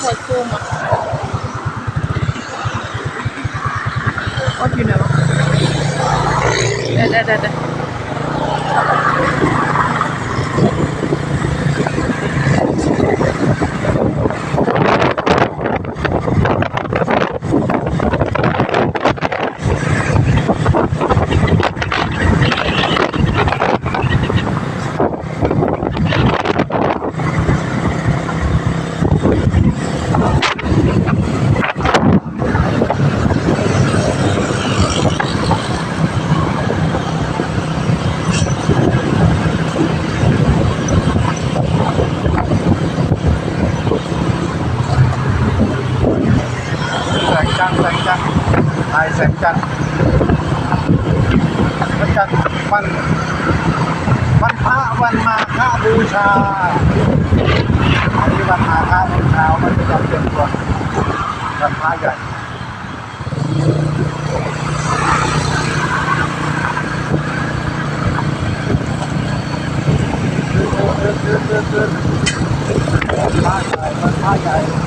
หัวซูมอะวัดอยู่ไหนวะเดี๋ยวเดี๋ยวเดี๋ยวเดี๋ยว แสงจันทร์แสงจันทร์ถ่ายแสงจันทร์พระจันทร์วันวันพระวันมาฆบูชาอันนี้วันมาฆบูชามันจะเตรียมตัววันพระใหญ่วันพระใหญ่วันพระใหญ่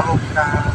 kalog na